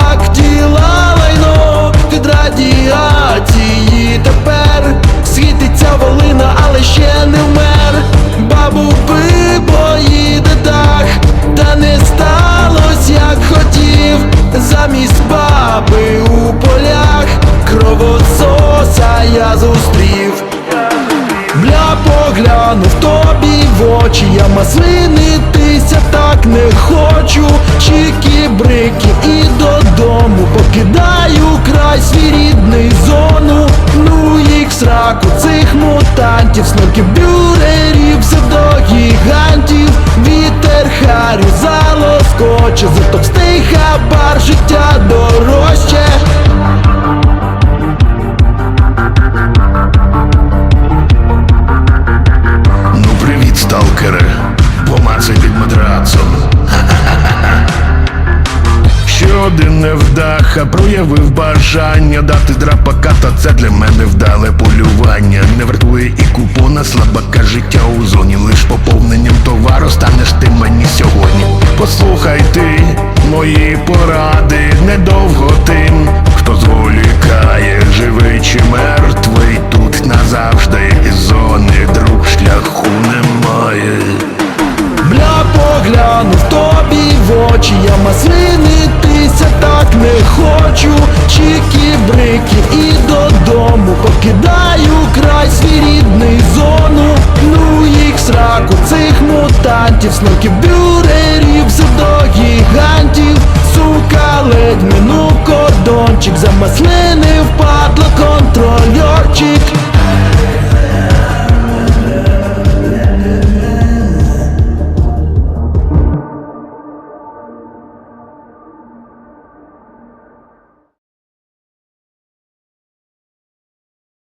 як діла лайно від радіації тепер світиться волина, але ще не вмер. Бабу поїде так, та не сталося, як хотів, замість баби у полях, кровососа я зустрів. Бля, поглянув тобі в очі, я маслинитися так не хочу, чики брики і покидаю край свій рідний зону. Ну їх сраку цих мутантів, снорки бюрерів, псевдогігантів, вітер харю залоскоче, за товстий хабар життя дорожче. Невдаха проявив бажання дати драпака, та це для мене вдале полювання. Не вартує і купона слабака життя у зоні. Лиш поповненням товару станеш ти мені сьогодні. Послухай ти мої поради, недовго тим, хто зволікає, живий чи мертвий, тут назавжди із зони друг шляху немає. В очі, так не хочу. Чікі брики і додому покидаю край свій рідний зону. Ну їх сраку цих мутантів, снорків бюрерів, псевдогігантів Сука, ледь минув кордончик, замаслинив падло контрольорчик